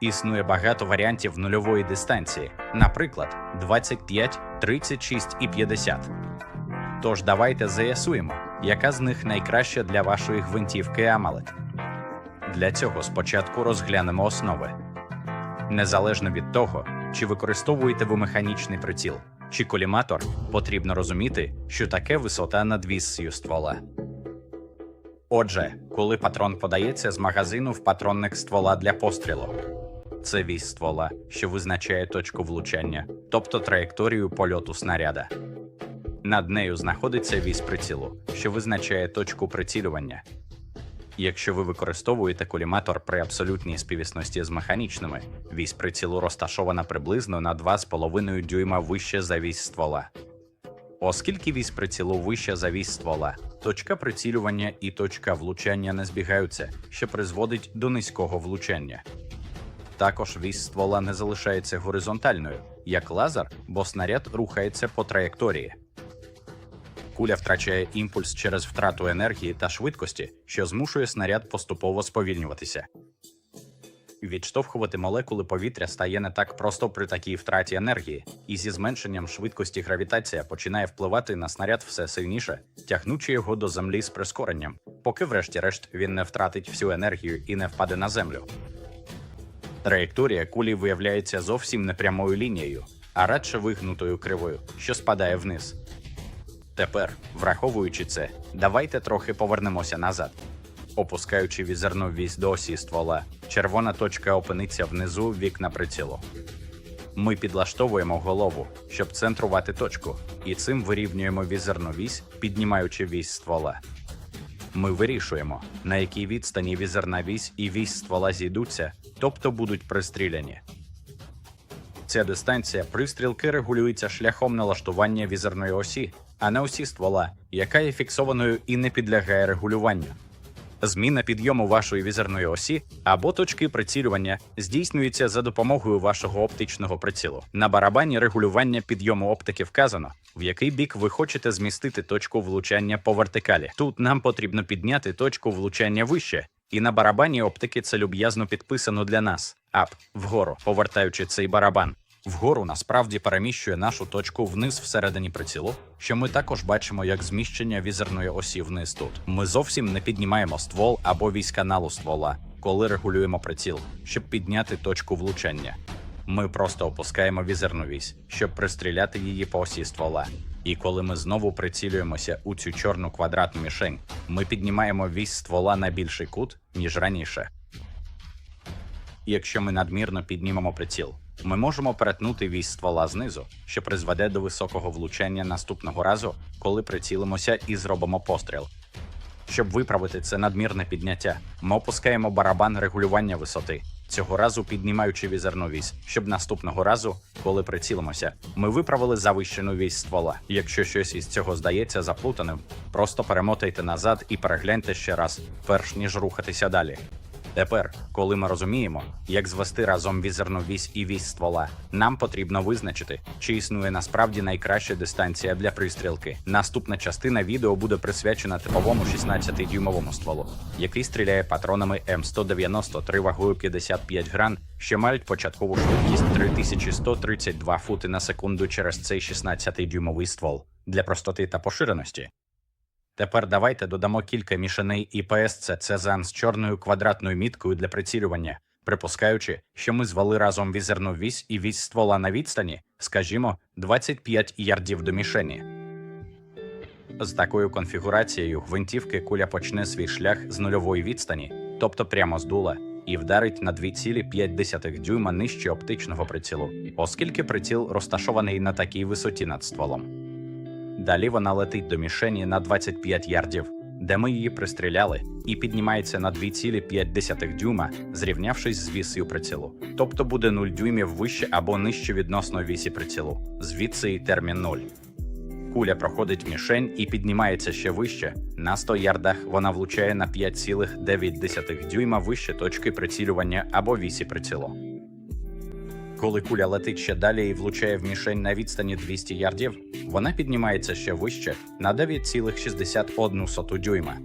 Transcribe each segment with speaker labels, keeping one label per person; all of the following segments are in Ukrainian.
Speaker 1: Існує багато варіантів нульової дистанції, наприклад, 25, 36 і 50. Тож давайте заясуємо, яка з них найкраща для вашої гвинтівки Амалет. Для цього спочатку розглянемо основи. Незалежно від того, чи використовуєте ви механічний приціл чи коліматор, потрібно розуміти, що таке висота над віссю ствола. Отже, коли патрон подається з магазину в патронник ствола для пострілу, це вісь ствола, що визначає точку влучання, тобто траєкторію польоту снаряда. Над нею знаходиться вісь прицілу, що визначає точку прицілювання. Якщо ви використовуєте коліматор при абсолютній співісності з механічними, вісь прицілу розташована приблизно на 2,5 дюйма вище за вісь ствола. Оскільки вісь прицілу вища за вісь ствола, точка прицілювання і точка влучання не збігаються, що призводить до низького влучання. Також вісь ствола не залишається горизонтальною, як лазер, бо снаряд рухається по траєкторії. Куля втрачає імпульс через втрату енергії та швидкості, що змушує снаряд поступово сповільнюватися. Відштовхувати молекули повітря стає не так просто при такій втраті енергії, і зі зменшенням швидкості гравітація починає впливати на снаряд все сильніше, тягнучи його до землі з прискоренням, поки, врешті-решт, він не втратить всю енергію і не впаде на землю. Траєкторія кулі виявляється зовсім не прямою лінією, а радше вигнутою кривою, що спадає вниз. Тепер, враховуючи це, давайте трохи повернемося назад. Опускаючи візерну вісь до осі ствола, червона точка опиниться внизу вікна прицілу. Ми підлаштовуємо голову, щоб центрувати точку, і цим вирівнюємо візерну вісь, піднімаючи вісь ствола. Ми вирішуємо, на якій відстані візерна вісь і вісь ствола зійдуться, тобто будуть пристріляні. Ця дистанція пристрілки регулюється шляхом налаштування візерної осі, а не осі ствола, яка є фіксованою і не підлягає регулюванню. Зміна підйому вашої візерної осі або точки прицілювання здійснюється за допомогою вашого оптичного прицілу. На барабані регулювання підйому оптики вказано, в який бік ви хочете змістити точку влучання по вертикалі. Тут нам потрібно підняти точку влучання вище, і на барабані оптики це люб'язно підписано для нас. Ап вгору, повертаючи цей барабан. Вгору насправді переміщує нашу точку вниз всередині прицілу, що ми також бачимо як зміщення візерної осі вниз тут. Ми зовсім не піднімаємо ствол або вісь каналу ствола, коли регулюємо приціл, щоб підняти точку влучання. Ми просто опускаємо візерну вісь, щоб пристріляти її по осі ствола. І коли ми знову прицілюємося у цю чорну квадратну мішень, ми піднімаємо вісь ствола на більший кут, ніж раніше. Якщо ми надмірно піднімемо приціл, ми можемо перетнути вісь ствола знизу, що призведе до високого влучання наступного разу, коли прицілимося і зробимо постріл. Щоб виправити це надмірне підняття, ми опускаємо барабан регулювання висоти, цього разу піднімаючи візерну вісь, щоб наступного разу, коли прицілимося, ми виправили завищену вісь ствола. Якщо щось із цього здається заплутаним, просто перемотайте назад і перегляньте ще раз, перш ніж рухатися далі. Тепер, коли ми розуміємо, як звести разом візерну вісь і вісь ствола, нам потрібно визначити, чи існує насправді найкраща дистанція для пристрілки. Наступна частина відео буде присвячена типовому 16-дюймовому стволу, який стріляє патронами М193 вагою 55 гран, що мають початкову швидкість 3132 фути на секунду через цей 16-дюймовий ствол для простоти та поширеності. Тепер давайте додамо кілька мішаней ІПС Цезан з чорною квадратною міткою для прицілювання, припускаючи, що ми звели разом візерну вісь і вісь ствола на відстані, скажімо, 25 ярдів до мішені. З такою конфігурацією гвинтівки куля почне свій шлях з нульової відстані, тобто прямо з дула, і вдарить на 2,5 дюйма нижче оптичного прицілу, оскільки приціл розташований на такій висоті над стволом. Далі вона летить до мішені на 25 ярдів, де ми її пристріляли, і піднімається на 2,5 дюйма, зрівнявшись з вісою прицілу. Тобто буде 0 дюймів вище або нижче відносно вісі прицілу. Звідси і термін 0. Куля проходить мішень і піднімається ще вище. На 100 ярдах вона влучає на 5,9 дюйма вище точки прицілювання або вісі прицілу. Коли куля летить ще далі і влучає в мішень на відстані 200 ярдів, вона піднімається ще вище на 9,61 дюйма.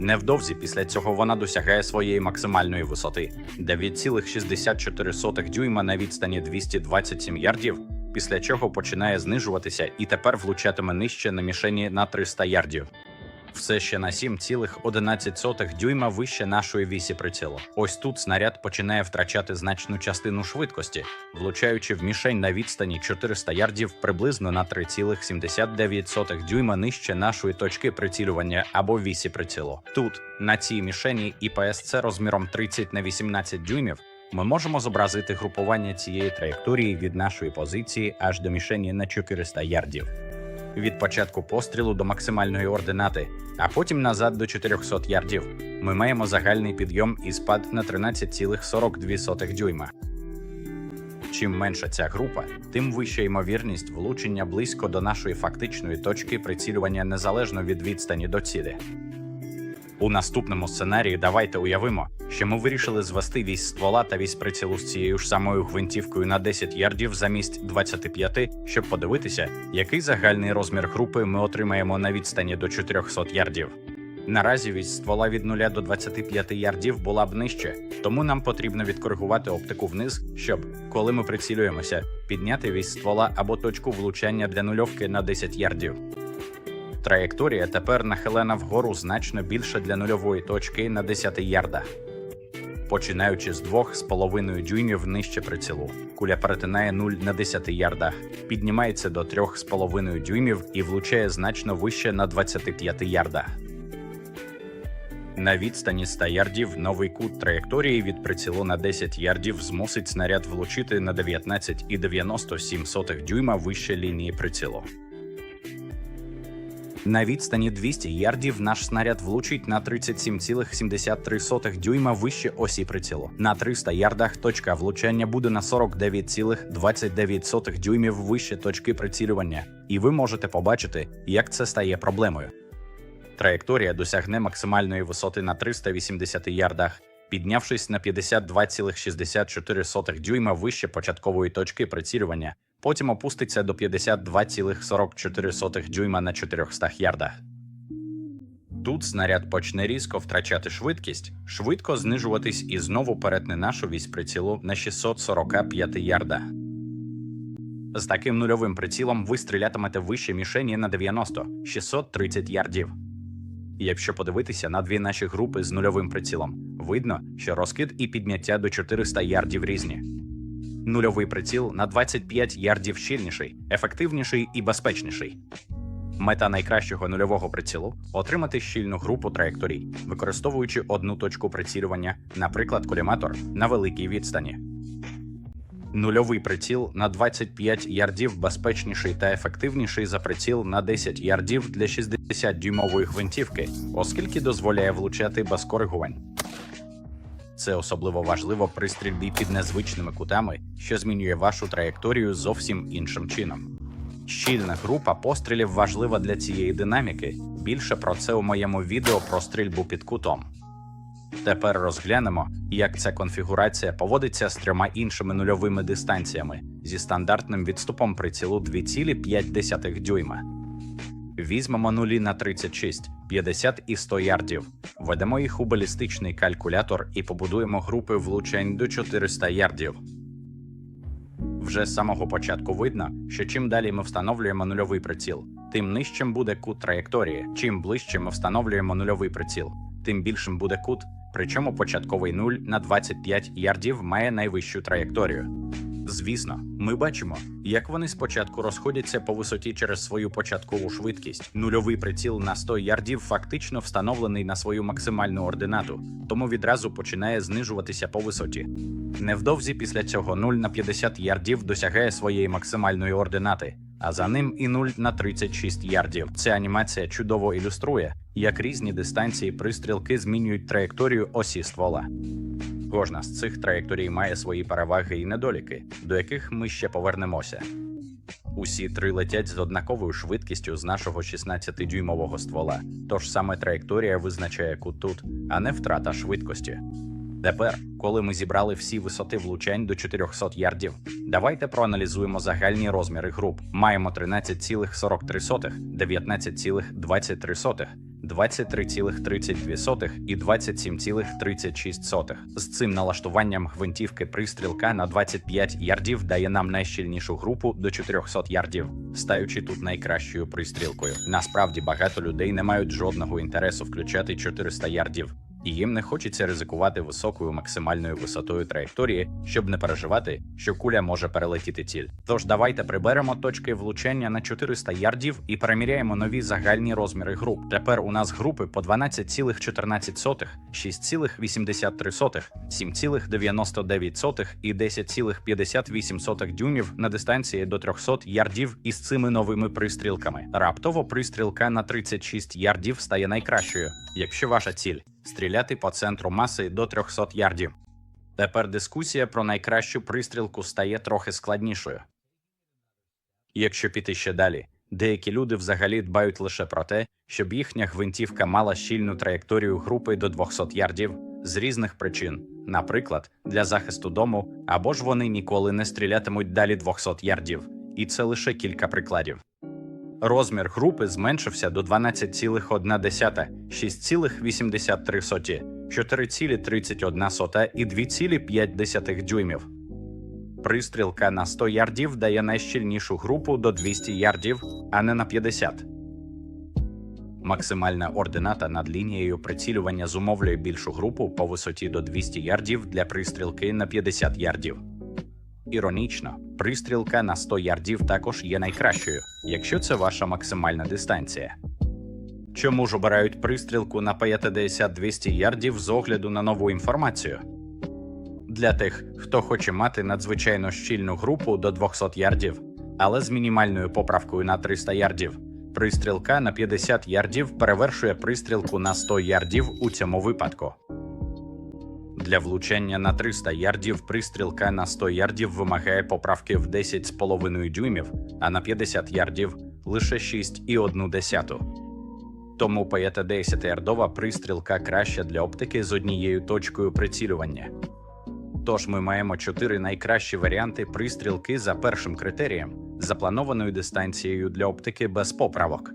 Speaker 1: Невдовзі після цього вона досягає своєї максимальної висоти 9,64 дюйма на відстані 227 ярдів, після чого починає знижуватися і тепер влучатиме нижче на мішені на 300 ярдів. Все ще на 7,11 дюйма вище нашої вісі прицілу. Ось тут снаряд починає втрачати значну частину швидкості, влучаючи в мішень на відстані 400 ярдів приблизно на 3,79 дюйма нижче нашої точки прицілювання або вісі прицілу. Тут, на цій мішені ІПСЦ розміром 30 на 18 дюймів, ми можемо зобразити групування цієї траєкторії від нашої позиції аж до мішені на 400 ярдів від початку пострілу до максимальної ординати, а потім назад до 400 ярдів. Ми маємо загальний підйом і спад на 13,42 дюйма. Чим менша ця група, тим вища ймовірність влучення близько до нашої фактичної точки прицілювання незалежно від відстані до цілі. У наступному сценарії давайте уявимо, що ми вирішили звести вісь ствола та вісь прицілу з цією ж самою гвинтівкою на 10 ярдів замість 25, щоб подивитися, який загальний розмір групи ми отримаємо на відстані до 400 ярдів. Наразі вісь ствола від 0 до 25 ярдів була б нижче, тому нам потрібно відкоригувати оптику вниз, щоб, коли ми прицілюємося, підняти вісь ствола або точку влучання для нульовки на 10 ярдів. Траєкторія тепер нахилена вгору значно більше для нульової точки на 10 ярдах. Починаючи з 2,5 дюймів нижче прицілу, куля перетинає 0 на 10 ярдах, піднімається до 3,5 дюймів і влучає значно вище на 25 ярдах. На відстані 100 ярдів новий кут траєкторії від прицілу на 10 ярдів змусить снаряд влучити на 19,97 дюйма вище лінії прицілу. На відстані 200 ярдів наш снаряд влучить на 37,73 дюйма вище осі прицілу. На 300 ярдах точка влучання буде на 49,29 дюймів вище точки прицілювання, і ви можете побачити, як це стає проблемою. Траєкторія досягне максимальної висоти на 380 ярдах, піднявшись на 52,64 дюйма вище початкової точки прицілювання, потім опуститься до 52,44 дюйма на 400 ярдах. Тут снаряд почне різко втрачати швидкість, швидко знижуватись і знову перетне нашу вісь прицілу на 645 ярда. З таким нульовим прицілом ви стрілятимете вище мішені на 90-630 ярдів. Якщо подивитися на дві наші групи з нульовим прицілом, видно, що розкид і підняття до 400 ярдів різні. Нульовий приціл на 25 ярдів щільніший, ефективніший і безпечніший. Мета найкращого нульового прицілу отримати щільну групу траєкторій, використовуючи одну точку прицілювання, наприклад, коліматор на великій відстані. Нульовий приціл на 25 ярдів безпечніший та ефективніший за приціл на 10 ярдів для 60-дюймової гвинтівки, оскільки дозволяє влучати без коригувань. Це особливо важливо при стрільбі під незвичними кутами, що змінює вашу траєкторію зовсім іншим чином. Щільна група пострілів важлива для цієї динаміки. Більше про це у моєму відео про стрільбу під кутом. Тепер розглянемо, як ця конфігурація поводиться з трьома іншими нульовими дистанціями зі стандартним відступом прицілу 2,5 дюйма. Візьмемо нулі на 36, 50 і 100 ярдів. Введемо їх у балістичний калькулятор і побудуємо групи влучень до 400 ярдів. Вже з самого початку видно, що чим далі ми встановлюємо нульовий приціл, тим нижчим буде кут траєкторії. Чим ближче ми встановлюємо нульовий приціл, тим більшим буде кут. Причому початковий нуль на 25 ярдів має найвищу траєкторію. Звісно, ми бачимо, як вони спочатку розходяться по висоті через свою початкову швидкість. Нульовий приціл на 100 ярдів фактично встановлений на свою максимальну ординату, тому відразу починає знижуватися по висоті. Невдовзі після цього 0 на 50 ярдів досягає своєї максимальної ординати, а за ним і 0 на 36 ярдів. Ця анімація чудово ілюструє, як різні дистанції пристрілки змінюють траєкторію осі ствола. Кожна з цих траєкторій має свої переваги і недоліки, до яких ми ще повернемося. Усі три летять з однаковою швидкістю з нашого 16-дюймового ствола, тож саме траєкторія визначає кут тут, а не втрата швидкості. Тепер, коли ми зібрали всі висоти влучань до 400 ярдів, давайте проаналізуємо загальні розміри груп. Маємо 13,43, 19,23, 23,32 і 27,36. З цим налаштуванням гвинтівки пристрілка на 25 ярдів дає нам найщільнішу групу до 400 ярдів, стаючи тут найкращою пристрілкою. Насправді багато людей не мають жодного інтересу включати 400 ярдів. І їм не хочеться ризикувати високою максимальною висотою траєкторії, щоб не переживати, що куля може перелетіти ціль. Тож давайте приберемо точки влучення на 400 ярдів і переміряємо нові загальні розміри груп. Тепер у нас групи по 12,14, 6,83, 7,99 і 10,58 дюймів на дистанції до 300 ярдів із цими новими пристрілками. Раптово пристрілка на 36 ярдів стає найкращою, якщо ваша ціль стріляти по центру маси до 300 ярдів. Тепер дискусія про найкращу пристрілку стає трохи складнішою. Якщо піти ще далі, деякі люди взагалі дбають лише про те, щоб їхня гвинтівка мала щільну траєкторію групи до 200 ярдів з різних причин, наприклад, для захисту дому, або ж вони ніколи не стрілятимуть далі 200 ярдів, і це лише кілька прикладів. Розмір групи зменшився до 12,1, 6,83, 4,31 і 2,5 дюймів. Пристрілка на 100 ярдів дає найщільнішу групу до 200 ярдів, а не на 50. Максимальна ордината над лінією прицілювання зумовлює більшу групу по висоті до 200 ярдів для пристрілки на 50 ярдів. Іронічно, пристрілка на 100 ярдів також є найкращою, якщо це ваша максимальна дистанція. Чому ж обирають пристрілку на 50-200 ярдів з огляду на нову інформацію? Для тих, хто хоче мати надзвичайно щільну групу до 200 ярдів, але з мінімальною поправкою на 300 ярдів, пристрілка на 50 ярдів перевершує пристрілку на 100 ярдів у цьому випадку. Для влучання на 300 ярдів пристрілка на 100 ярдів вимагає поправки в 10,5 дюймів, а на 50 ярдів лише 6,1. Тому 50 ярдова пристрілка краща для оптики з однією точкою прицілювання. Тож ми маємо чотири найкращі варіанти пристрілки за першим критерієм запланованою дистанцією для оптики без поправок.